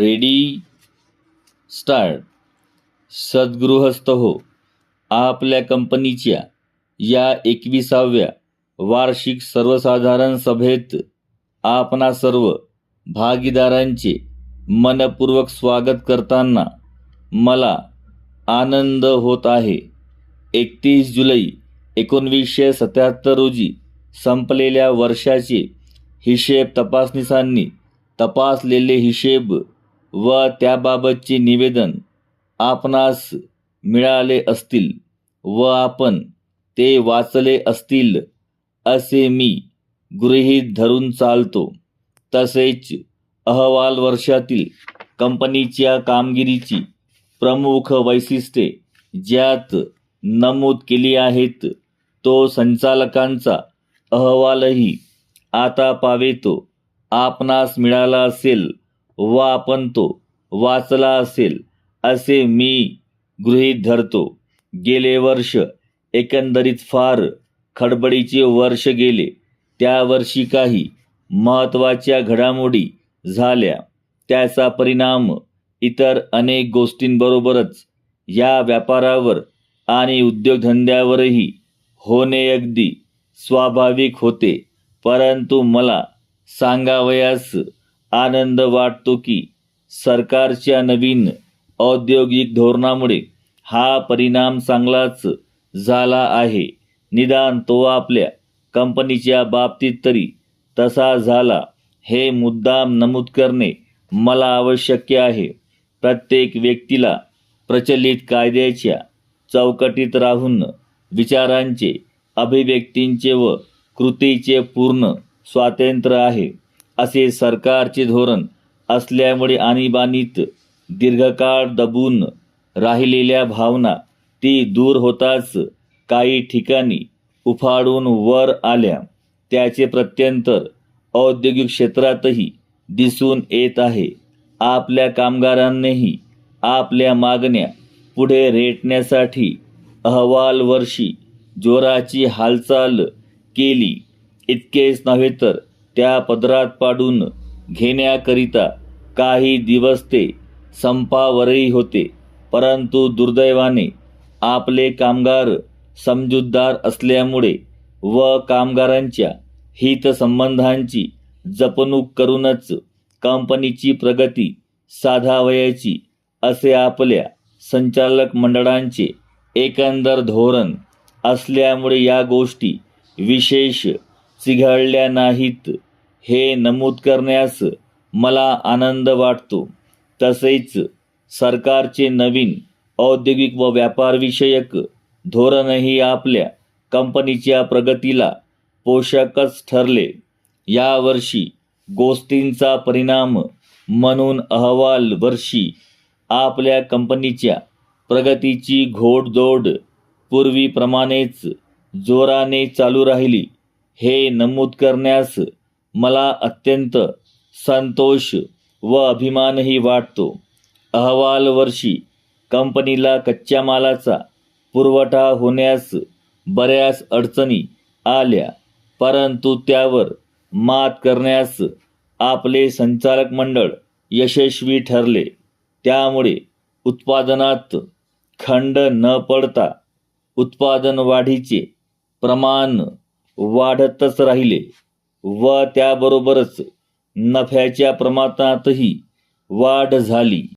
Ready? Start. सद्गृहस्थ हो आपल्या कंपनीच्या या एकविसाव्या वार्षिक सर्वसाधारण सभेत आपणा सर्व भागीदारांचे मनपूर्वक स्वागत करताना मला आनंद होत आहे. एकतीस जुलै एकोणवीसशे सत्याहत्तर रोजी संपलेल्या वर्षाचे हिशेब तपासनिसांनी तपासलेले हिशेब व त्याबाबतचे निवेदन आपणास मिळाले असतील व आपण ते वाचले असतील असे मी गृहीत धरून चालतो. तसेच अहवाल वर्षातील कंपनीच्या कामगिरीची प्रमुख वैशिष्ट्ये ज्यात नमूद केली आहेत तो संचालकांचा अहवालही आता पावेतो. आपणास मिळाला असेल व आपण तो वाचला असेल असे मी गृहीत धरतो. गेले वर्ष एकंदरीत फार खडबडीचे वर्ष गेले. त्या वर्षी काही महत्त्वाच्या घडामोडी झाल्या. त्याचा परिणाम इतर अनेक गोष्टींबरोबरच या व्यापारावर आणि उद्योगधंद्यावरही होणे अगदी स्वाभाविक होते. परंतु मला सांगावयास आनंद वाटतो की सरकारच्या नवीन औद्योगिक धोरणामुळे हा परिणाम चांगलाच झाला आहे. निदान तो आपल्या कंपनीच्या बाबतीत तरी तसा झाला हे मुद्दाम नमूद करणे मला आवश्यक आहे. प्रत्येक व्यक्तीला प्रचलित कायद्याच्या चौकटीत राहून विचारांचे अभिव्यक्तींचे व कृतीचे पूर्ण स्वातंत्र्य आहे. असे सरकारचे धोरण असल्यामुळे आणीबाणीत दीर्घकाळ दबून राहिलेल्या भावना ती दूर होताच काही ठिकाणी उफाडून वर आल्या. त्याचे प्रत्यंतर औद्योगिक क्षेत्रातही दिसून येत आहे. आपल्या कामगारांनीही आपल्या मागण्या पुढे रेटण्यासाठी अहवाल वर्षी जोराची हालचाल केली. इतकेच नव्हे तर त्या पदरात पाडून घेण्याकरिता काही दिवस ते संपावरही होते. परंतु दुर्दैवाने आपले कामगार समजूतदार असल्यामुळे व कामगारांच्या हितसंबंधांची जपणूक करूनच कंपनीची प्रगती साधावयाची असे आपल्या संचालक मंडळांचे एकंदर धोरण असल्यामुळे या गोष्टी विशेष चिघळल्या नाहीत. हे नमूद करण्यास मला आनंद वाटतो. तसेच सरकारचे नवीन औद्योगिक व व्यापारविषयक धोरणही आपल्या कंपनीच्या प्रगतीला पोषकच ठरले. यावर्षी गोष्टींचा परिणाम म्हणून अहवाल वर्षी आपल्या कंपनीच्या प्रगतीची घोडदौड पूर्वीप्रमाणेच जोराने चालू राहिली. हे नमूद करण्यास मला अत्यंत संतोष व अभिमानही वाटतो. अहवाल वर्षी कंपनीला कच्च्या मालाचा पुरवठा होण्यास बऱ्याच अडचणी आल्या परंतु त्यावर मात करण्यास आपले संचालक मंडळ यशस्वी ठरले. त्यामुळे उत्पादनात खंड न पडता उत्पादन वाढीचे प्रमाण वाढतच राहिले व त्याबरोबरच नफ्याच्या प्रमाणातही वाढ झाली.